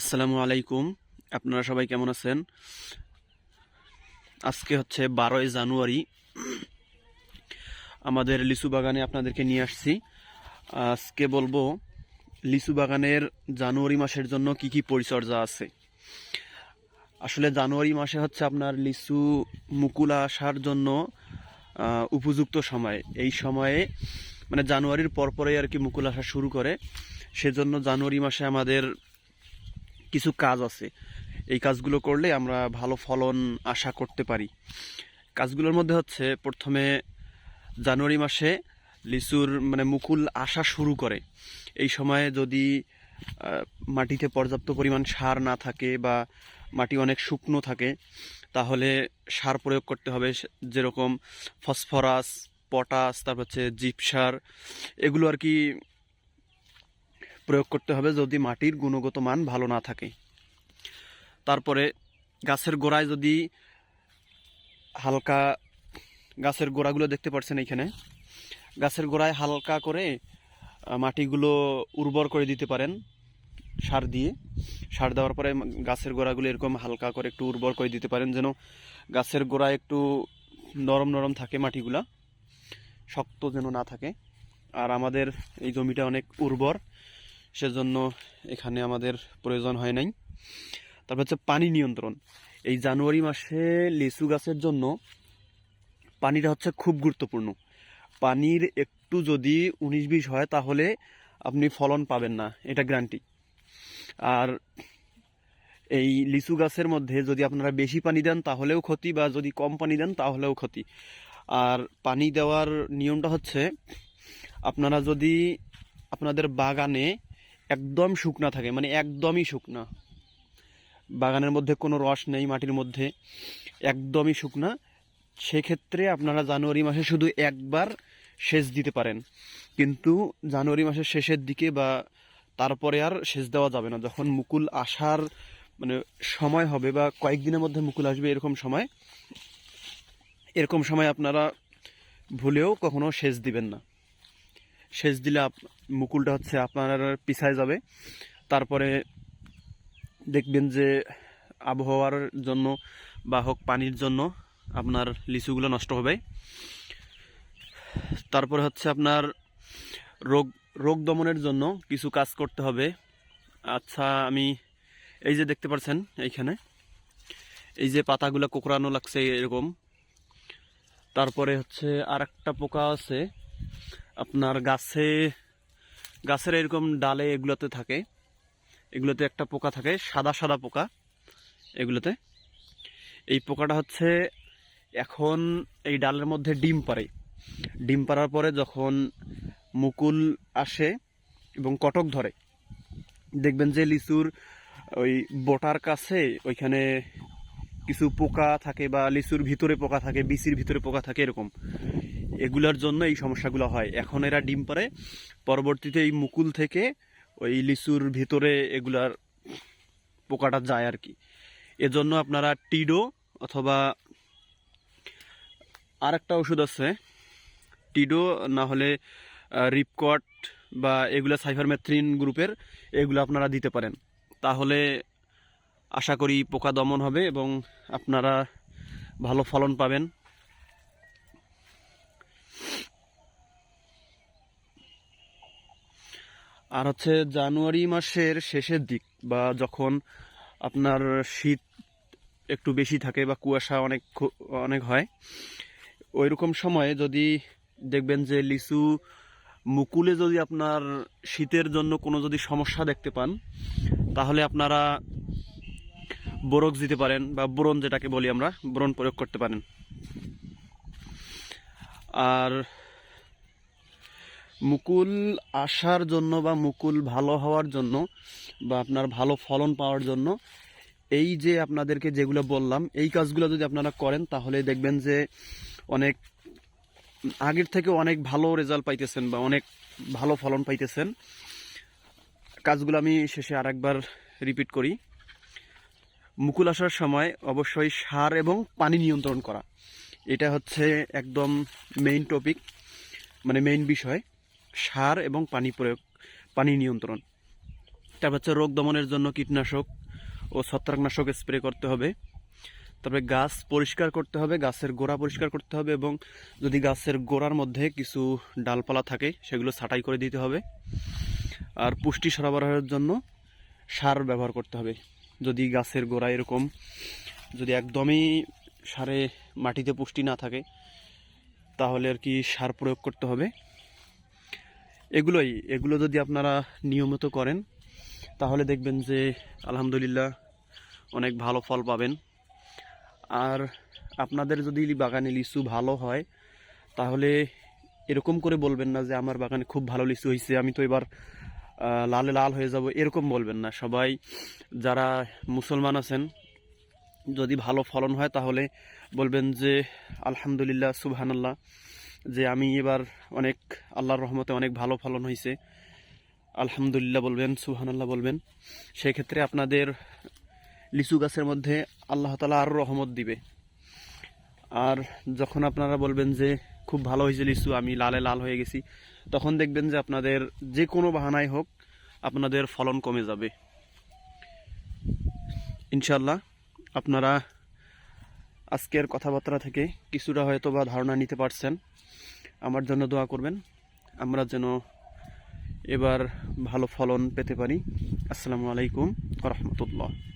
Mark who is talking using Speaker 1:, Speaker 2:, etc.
Speaker 1: আসসালামু আলাইকুম। আপনারা সবাই কেমন আছেন? আজকে হচ্ছে বারোই জানুয়ারি। আমাদের লিচু বাগানে আপনাদেরকে নিয়ে আসছি। আজকে বলব, লিচু বাগানের জানুয়ারি মাসের জন্য কি কি পরিচর্যা আছে? আসলে জানুয়ারি মাসে হচ্ছে আপনার লিচু মুকুল আসার জন্য উপযুক্ত সময়। এই সময়ে মানে জানুয়ারির পরপরে আর কি মুকুল আসা শুরু করে। সেজন্য জানুয়ারি মাসে আমাদের কিছু কাজ আছে। এই কাজগুলো করলে আমরা ভালো ফলন আশা করতে পারি। কাজগুলোর মধ্যে হচ্ছে প্রথমে জানুয়ারি মাসে লিচুর মানে মুকুল আসা শুরু করে। এই সময়ে যদি মাটিতে পর্যাপ্ত পরিমাণ সার না থাকে বা মাটি অনেক শুকনো থাকে, তাহলে সার প্রয়োগ করতে হবে যেরকম ফসফরাস, পটাশ, তারপর হচ্ছে জিপ সার এগুলো আর কি প্রয়োগ করতে হবে যদি মাটির গুণগত মান ভালো না থাকে। তারপরে গাছের গোড়ায় যদি হালকা গাছের গোড়াগুলো দেখতে পাচ্ছেন এইখানে গাছের গোড়ায় হালকা করে মাটিগুলো উর্বর করে দিতে পারেন সার দিয়ে। সার দেওয়ার পরে গাছের গোড়াগুলো এরকম হালকা করে একটু উর্বর করে দিতে পারেন যেন গাছের গোড়ায় একটু নরম নরম থাকে মাটিগুলা, শক্ত যেন না থাকে। আর আমাদের এই জমিটা অনেক উর্বর। সেজন্য এখানে আমাদের প্রয়োজন হয় নাই। তারপর হচ্ছে পানি নিয়ন্ত্রণ। এই জানুয়ারি মাসে লিচু গাছের জন্য পানিটা হচ্ছে খুব গুরুত্বপূর্ণ। পানির একটু যদি উনিশ বিশ হয় তাহলে আপনি ফলন পাবেন না, এটা গ্যারান্টি আর এই লিচু গাছের মধ্যে যদি আপনারা বেশি পানি দেন তাহলেও ক্ষতি বা যদি কম পানি দেন তাহলেও ক্ষতি। আর পানি দেওয়ার নিয়মটা হচ্ছে আপনারা যদি আপনাদের বাগানে একদম শুকনা থাকে মানে একদমই শুকনা। বাগানের মধ্যে কোনো রস নেই মাটির মধ্যে, একদমই শুকনা। সেক্ষেত্রে আপনারা জানুয়ারি মাসে শুধু একবার সেচ দিতে পারেন। কিন্তু জানুয়ারি মাসের শেষের দিকে বা তারপরে আর সেচ দেওয়া যাবে না। যখন মুকুল আসার মানে সময় হবে বা কয়েকদিনের মধ্যে মুকুল আসবে এরকম সময় এরকম সময় আপনারা ভুলেও কখনো সেচ দিবেন না। সেচ দিলে মুকুলটা হচ্ছে আপনার পিছায় যাবে। তারপরে দেখবেন যে আবহাওয়ার জন্য বা হোক পানির জন্য আপনার লিচুগুলো নষ্ট হবে। তারপরে হচ্ছে আপনার রোগ রোগ দমনের জন্য কিছু কাজ করতে হবে। আচ্ছা আমি এই যে দেখতে পাচ্ছেন এইখানে, এই যে পাতাগুলো কোকড়ানো লাগছে এরকম। তারপরে হচ্ছে আর একটা পোকা আছে। আপনার গাছে, গাছের এরকম ডালে এগুলোতে থাকে। এগুলোতে একটা পোকা থাকে, সাদা সাদা পোকা এগুলোতে। এই পোকাটা হচ্ছে এখন এই ডালের মধ্যে ডিম পারে ডিম পাড়ার পরে যখন মুকুল আসে এবং কটক ধরে, দেখবেন যে লিচুর ওই বোটার কাছে ওইখানে কিছু পোকা থাকে বা লিচুর ভিতরে পোকা থাকে, বিচির ভিতরে পোকা থাকে, এরকম। এগুলার জন্য এই সমস্যাগুলো হয়। এখন এরা ডিম পারে পরবর্তীতে এই মুকুল থেকে ওই লিচুর ভিতরে এগুলার পোকাটা যায় আর কি। এজন্য আপনারা টিডো অথবা আর একটা ওষুধ আছে, টিডো না হলে রিপকট বা এগুলো সাইফারমেথ্রিন গ্রুপের এগুলো আপনারা দিতে পারেন। তাহলে আশা করি পোকা দমন হবে এবং আপনারা ভালো ফলন পাবেন। আর হচ্ছে জানুয়ারি মাসের শেষের দিক বা যখন আপনার শীত একটু বেশি থাকে বা কুয়াশা অনেক অনেক হয় ওই রকম সময়ে যদি দেখবেন যে লিচু মুকুলে যদি আপনার শীতের জন্য কোনো যদি সমস্যা দেখতে পান, তাহলে আপনারা বোরক্স দিতে পারেন বা বোরন যেটাকে বলি আমরা, বোরন প্রয়োগ করতে পারেন। আর মুকুল আসার জন্য বা মুকুল ভালো হওয়ার জন্য বা আপনার ভালো ফলন পাওয়ার জন্য এই যে আপনাদেরকে যেগুলো বললাম, এই কাজগুলো যদি আপনারা করেন তাহলে দেখবেন যে অনেক আগের থেকে অনেক ভালো রেজাল্ট পাইতেছেন বা অনেক ভালো ফলন পাইতেছেন। কাজগুলো আমি শেষে আরেকবার রিপিট করি। মুকুল আসার সময় অবশ্যই সার এবং পানি নিয়ন্ত্রণ করা। এটা হচ্ছে একদম মেইন টপিক মানে মেইন বিষয়। সার এবং পানি প্রয়োগ, পানি নিয়ন্ত্রণ। তারপর হচ্ছে রোগ দমনের জন্য কীটনাশক ও ছত্রাকনাশক স্প্রে করতে হবে। তারপরে গাছ পরিষ্কার করতে হবে, গাছের গোড়া পরিষ্কার করতে হবে এবং যদি গাছের গোড়ার মধ্যে কিছু ডালপালা থাকে, সেগুলো ছাঁটাই করে দিতে হবে। আর পুষ্টি সরবরাহের জন্য সার ব্যবহার করতে হবে। যদি গাছের গোড়া এরকম, যদি একদমই সারে মাটিতে পুষ্টি না থাকে, তাহলে আর কি সার প্রয়োগ করতে হবে। এগুলোই, এগুলো যদি আপনারা নিয়মিত করেন, তাহলে দেখবেন যে আলহামদুলিল্লাহ অনেক ভালো ফল পাবেন। আর আপনাদের যদি বাগানে লিচু ভালো হয়, তাহলে এরকম করে বলবেন না যে আমার বাগানে খুব ভালো লিচু হয়েছে আমি তো এবার লালে লাল হয়ে যাব, এরকম বলবেন না। সবাই যারা মুসলমান আছেন, যদি ভালো ফলন হয়, তাহলে বলবেন যে আলহামদুলিল্লাহ, সুবহানাল্লাহ। যে আমি এবার অনেক আল্লাহর রহমতে অনেক ভালো ফলন হয়েছে আলহামদুলিল্লাহ বলবেন, সুবহানাল্লাহ বলবেন। সেক্ষেত্রে আপনাদের লিচু গাছের মধ্যে আল্লাহ তালা আরও রহমত দিবে। আর যখন আপনারা বলবেন যে খুব ভালো হয়েছে লিচু, আমি লালে লাল হয়ে গেছি, তখন দেখবেন যে আপনাদের যে কোনো বাহানায় হোক আপনাদের ফলন কমে যাবে। ইনশাল্লাহ আপনারা আজকের কথাবার্তা থেকে কিছুটা হয়তো বা ধারণা নিতে পারছেন। আমার জন্য দোয়া করবেন। আমরা যেন এবার ভালো ফলন পেতে পারি। আসসালামু আলাইকুম রহমতুল্লাহ।